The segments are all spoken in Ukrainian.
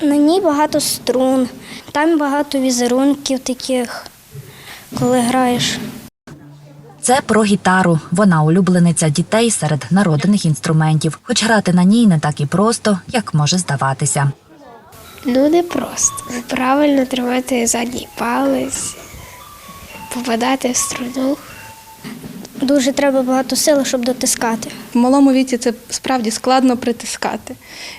На ній багато струн, там багато візерунків таких, коли граєш. Це про гітару. Вона улюблениця дітей серед народних інструментів, хоч грати на ній не так і просто, як може здаватися. Ну, не просто. Правильно тримати задній палець, попадати в струну. Дуже треба багато сили, щоб дотискати. В малому віці це справді складно притискати.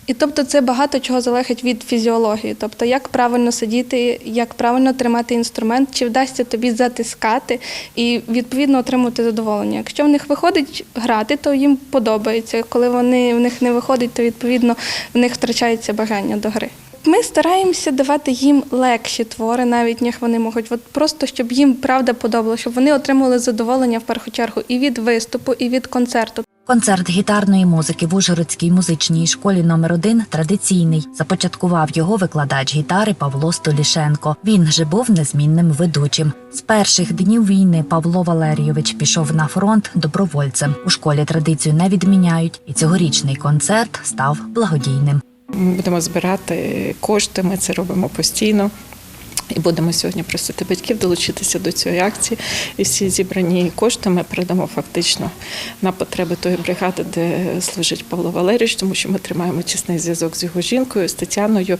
І тобто це багато чого залежить від фізіології. Тобто, як правильно сидіти, як правильно тримати інструмент, чи вдасться тобі затискати і відповідно отримувати задоволення. Якщо в них виходить грати, то їм подобається. Коли вони в них не виходить, то відповідно в них втрачається бажання до гри. Ми стараємося давати їм легші твори, навіть ніж вони можуть. От просто щоб їм правда подобалося, щоб вони отримали задоволення в першу чергу і від виступу, і від концерту. Концерт гітарної музики в Ужгородській музичній школі номер 1 традиційний. Започаткував його викладач гітари Павло Столішенко. Він же був незмінним ведучим. З перших днів війни Павло Валерійович пішов на фронт добровольцем. У школі традицію не відміняють, і цьогорічний концерт став благодійним. Ми будемо збирати кошти, ми це робимо постійно. І будемо сьогодні просити батьків долучитися до цієї акції. І всі зібрані кошти ми передамо фактично на потреби тої бригади, де служить Павло Валерійович, тому що ми тримаємо тісний зв'язок з його жінкою, з Тетяною,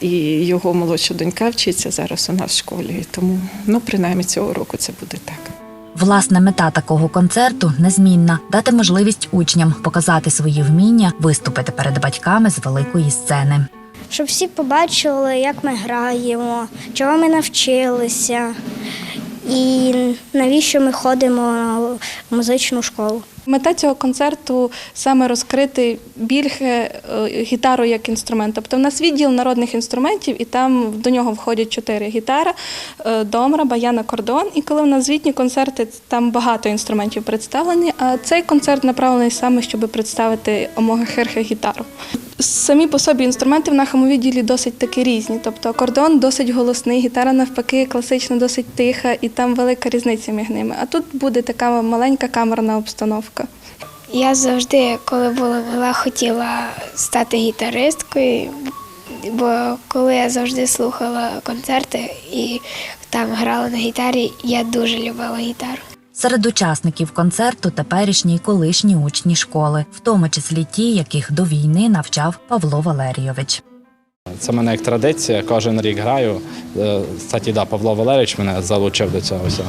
і його молодша донька вчиться зараз у нас в школі. Тому, ну, принаймні цього року це буде так. Власне, мета такого концерту незмінна дати можливість учням показати свої вміння, виступити перед батьками з великої сцени. Щоб всі побачили, як ми граємо, чого ми навчилися і навіщо ми ходимо в музичну школу. Мета цього концерту саме розкрити більше е, гітару як інструмент. Тобто в нас відділ народних інструментів, і там до нього входять чотири гітара, е, домра, баян, акордеон. І коли в нас звітні концерти, там багато інструментів представлені. А цей концерт направлений саме, щоб представити омога херхе гітару. Самі по собі інструменти в нашому відділі досить таки різні. Тобто акордеон досить голосний, гітара навпаки класично досить тиха, і там велика різниця між ними. А тут буде така маленька камерна обстановка. Я завжди, коли була мала, хотіла стати гітаристкою, бо коли я завжди слухала концерти і там грала на гітарі, я дуже любила гітару. Серед учасників концерту теперішні й колишні учні школи, в тому числі ті, яких до війни навчав Павло Валерійович. Це мене як традиція, кожен рік граю. Е, Кстати, да, Павло Валерійович мене залучив до цього всього.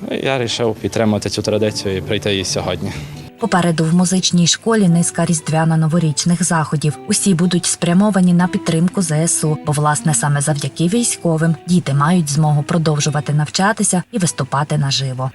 Ну, Я вирішив підтримати цю традицію і прийти її сьогодні. Попереду в музичній школі низка різдвяно-новорічних заходів. Усі будуть спрямовані на підтримку ЗСУ, бо власне саме завдяки військовим діти мають змогу продовжувати навчатися і виступати наживо.